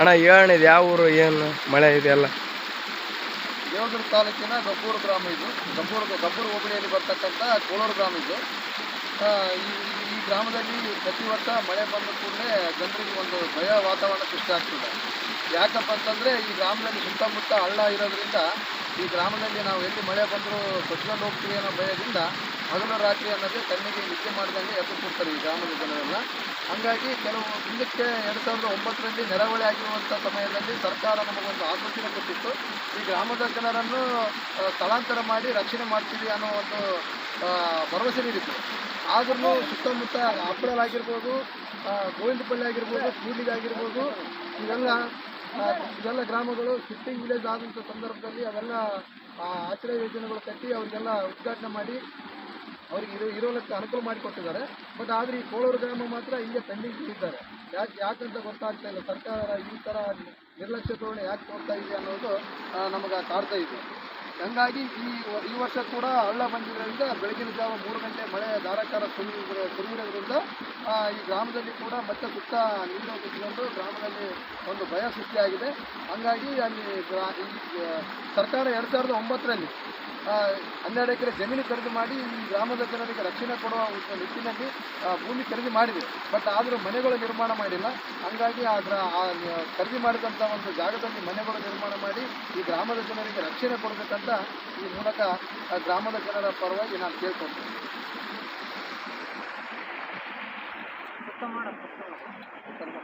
ಅಣ್ಣ ಇದು? ಯಾವ ಊರು, ಏನು ಮಳೆ ಇದೆಲ್ಲ ದೇವದುರ್ಗ ತಾಲೂಕಿನ ಗಬ್ಬೂರು ಗ್ರಾಮ ಇದು. ಗಬ್ಬೂರು ಗಬ್ಬೂರು ಹೋಬಳಿಯಲ್ಲಿ ಬರ್ತಕ್ಕಂಥ ಕೋಲೂರು ಗ್ರಾಮ ಇದು. ಈ ಗ್ರಾಮದಲ್ಲಿ ಪ್ರತಿ ವರ್ಷ ಮಳೆ ಬಂದ ಕೂಡಲೇ ಜನರಿಗೆ ಒಂದು ಭಯ ವಾತಾವರಣ ಸೃಷ್ಟಿ ಆಗ್ತದೆ. ಯಾಕಪ್ಪ ಅಂತಂದರೆ ಈ ಗ್ರಾಮದಲ್ಲಿ ಸುತ್ತಮುತ್ತ ಹಳ್ಳ ಇರೋದ್ರಿಂದ ಈ ಗ್ರಾಮದಲ್ಲಿ ನಾವು ಎಲ್ಲಿ ಮಳೆ ಬಂದರೂ ಕೊಚ್ಕೊಂಡು ಹೋಗ್ತೀವಿ ಅನ್ನೋ ಭಯದಿಂದ ಹಗಲು ರಾತ್ರಿ ಅನ್ನೋದೇ ಕಣ್ಣಿಗೆ ನಿದ್ದೆ ಮಾಡಿದಂಗೆ ಎದ್ದು ಕೊಡ್ತಾರೆ ಈ ಗ್ರಾಮದ ಜನರೆಲ್ಲ. ಹಾಗಾಗಿ ಕೆಲವು ಹಿಂದಕ್ಕೆ ಎರಡು ಸಾವಿರದ ಒಂಬತ್ತರಲ್ಲಿ ನೆರವಳಿ ಆಗಿರುವಂಥ ಸಮಯದಲ್ಲಿ ಸರ್ಕಾರ ನಮಗೊಂದು ಆಲೋಚನೆ ಕೊಟ್ಟಿತ್ತು. ಈ ಗ್ರಾಮದ ಜನರನ್ನು ಸ್ಥಳಾಂತರ ಮಾಡಿ ರಕ್ಷಣೆ ಮಾಡ್ತೀವಿ ಅನ್ನೋ ಒಂದು ಭರವಸೆ ನೀಡಿತ್ತು. ಆದ್ರೂ ಸುತ್ತಮುತ್ತ ಹಪ್ಪಳ ಆಗಿರ್ಬೋದು ಆ, ಗೋವಿಂದಪಲ್ಲಿ ಆಗಿರ್ಬೋದು ಕೂಡ್ಲಿಗೆ ಆಗಿರ್ಬೋದು ಇವೆಲ್ಲ ಇವೆಲ್ಲ ಗ್ರಾಮಗಳು ಶಿಫ್ಟಿಂಗ್ ವಿಲೇಜ್ ಆದಂಥ ಸಂದರ್ಭದಲ್ಲಿ ಅವೆಲ್ಲ ಆಶ್ರಯ ಯೋಜನೆಗಳು ಕಟ್ಟಿ ಅವರಿಗೆಲ್ಲ ಉದ್ಘಾಟನೆ ಮಾಡಿ ಅವ್ರಿಗೆ ಇರೋ ಇರೋಲಕ್ಕೆ ಅನುಕೂಲ ಮಾಡಿಕೊಟ್ಟಿದ್ದಾರೆ ಬಟ್ ಆದರೆ ಈ ಕೋಳೂರು ಗ್ರಾಮ ಮಾತ್ರ ಹಿಂಗೆ ಪೆಂಡಿಂಗ್ ಇದ್ದಾರೆ. ಯಾಕೆ ಯಾಕಂತ ಗೊತ್ತಾಗ್ತಾ ಇಲ್ಲ. ಸರ್ಕಾರ ಈ ಥರ ನಿರ್ಲಕ್ಷ್ಯ ಧೋರಣೆ ಯಾಕೆ ತೋರ್ತಾ ಇದೆ ಅನ್ನೋದು ನಮಗೆ ಕಾಡ್ತಾ ಇದೆ. ಹಂಗಾಗಿ ಈ ಈ ವರ್ಷ ಕೂಡ ಹಳ್ಳ ಬಂದಿರೋದ್ರಿಂದ ಬೆಳಗಿನ ಜಾವ ಮೂರು ಗಂಟೆ ಮಳೆ ಧಾರಾಕಾರ ಆ, ಈ ಗ್ರಾಮದಲ್ಲಿ ಕೂಡ ಮತ್ತೆ ಸುತ್ತ ನೀರು ಕುತ್ಕೊಂಡು ಗ್ರಾಮದಲ್ಲಿ ಒಂದು ಭಯ ಸೃಷ್ಟಿಯಾಗಿದೆ. ಹಂಗಾಗಿ ಅಲ್ಲಿ ಸರ್ಕಾರ ಎರಡು ಸಾವಿರದ ಒಂಬತ್ತರಲ್ಲಿ ಹನ್ನೆರಡು ಎಕರೆ ಜಮೀನು ಖರೀದಿ ಮಾಡಿ ಈ ಗ್ರಾಮದ ಜನರಿಗೆ ರಕ್ಷಣೆ ಕೊಡುವ ನಿಟ್ಟಿನಲ್ಲಿ ಭೂಮಿ ಖರೀದಿ ಮಾಡಿದೆ. ಬಟ್ ಆದರೂ ಮನೆಗಳು ನಿರ್ಮಾಣ ಮಾಡಿಲ್ಲ. ಹಂಗಾಗಿ ಆ ಖರೀದಿ ಮಾಡಿದಂಥ ಒಂದು ಜಾಗದಲ್ಲಿ ಮನೆಗಳು ನಿರ್ಮಾಣ ಮಾಡಿ ಈ ಗ್ರಾಮದ ಜನರಿಗೆ ರಕ್ಷಣೆ ಕೊಡಬೇಕಂತ ಈ ಮೂಲಕ ಗ್ರಾಮದ ಜನರ ಪರವಾಗಿ ನಾನು ಕೇಳ್ಕೊಳ್ತೀನಿ. ಸ್ವಲ್ಪ.